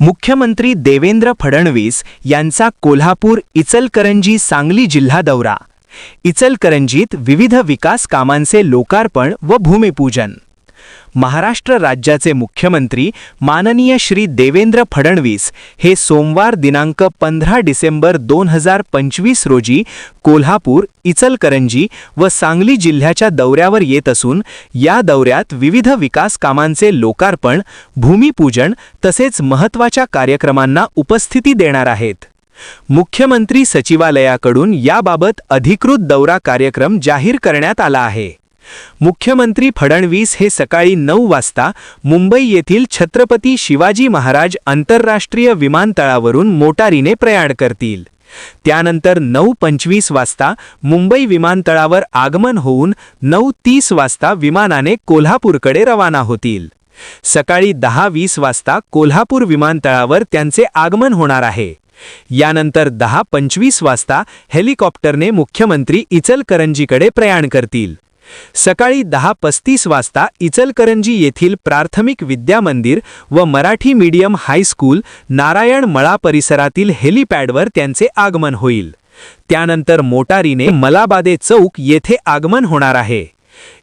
मुख्यमंत्री देवेंद्र फडणवीस यांचा कोल्हापूर इचलकरंजी सांगली जिल्हा दौरा. इचलकरंजीत विविध विकास कामांचे लोकार्पण व भूमिपूजन. महाराष्ट्र राज्याचे मुख्यमंत्री माननीय श्री देवेंद्र फडणवीस हे सोमवार दिनांक पंधरा डिसेंबर दोन हजार पंचवीस रोजी कोल्हापूर इचलकरंजी व सांगली जिल्ह्याच्या दौऱ्यावर येत असून या दौऱ्यात विविध विकास कामांचे लोकार्पण भूमिपूजन तसेच महत्त्वाच्या कार्यक्रमांना उपस्थिती देणार आहेत. मुख्यमंत्री सचिवालयाकडून याबाबत अधिकृत दौरा कार्यक्रम जाहीर करण्यात आला आहे. मुख्यमंत्री फडणवीस हे सकाळी नऊ वाजता मुंबई येथील छत्रपती शिवाजी महाराज आंतरराष्ट्रीय विमानतळावरून मोटारीने प्रयाण करतील. त्यानंतर नऊ पंचवीस वाजता मुंबई विमानतळावर आगमन होऊन नऊ तीस वाजता विमानाने कोल्हापूरकडे रवाना होतील. सकाळी दहा वीस वाजता कोल्हापूर विमानतळावर त्यांचे आगमन होणार आहे. यानंतर दहा पंचवीस वाजता हेलिकॉप्टरने मुख्यमंत्री इचलकरंजीकडे प्रयाण करतील. सकाळी दहा पस्तीस वाजता इचलकरंजी येथील प्राथमिक विद्या मंदिर व मराठी मीडियम हायस्कूल नारायण मळा परिसरातील हेलिपॅडवर त्यांचे आगमन होईल. त्यानंतर मोटारीने मलाबादे चौक येथे आगमन होणार आहे.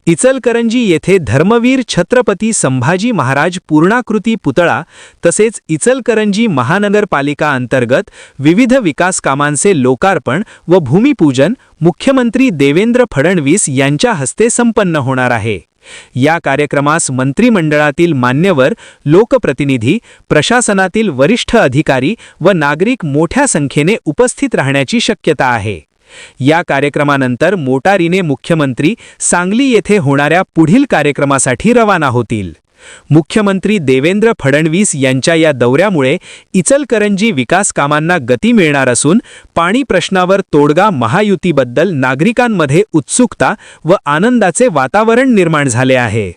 इचलकरंजी येथे धर्मवीर छत्रपती संभाजी महाराज पूर्णाकृती पुतळा तसेच इचलकरंजी महानगरपालिका अंतर्गत विविध विकास कामांचे लोकार्पण व भूमिपूजन मुख्यमंत्री देवेंद्र फडणवीस यांच्या हस्ते संपन्न होणार आहे. या कार्यक्रमास मंत्रिमंडळातील मान्यवर लोकप्रतिनिधी प्रशासनातील वरिष्ठ अधिकारी व नागरिक मोठ्या संख्येने उपस्थित राहण्याची शक्यता आहे. या कार्यक्रमानंतर मोटारीने मुख्यमंत्री सांगली येथे होणाऱ्या पुढील कार्यक्रमासाठी रवाना होतील. मुख्यमंत्री देवेंद्र फडणवीस यांच्या या दौऱ्यामुळे इचलकरंजी विकास कामांना गती मिळणार असून पाणी प्रश्नावर तोडगा महायुतीबद्दल नागरिकांमध्ये उत्सुकता व आनंदाचे वातावरण निर्माण झाले आहे.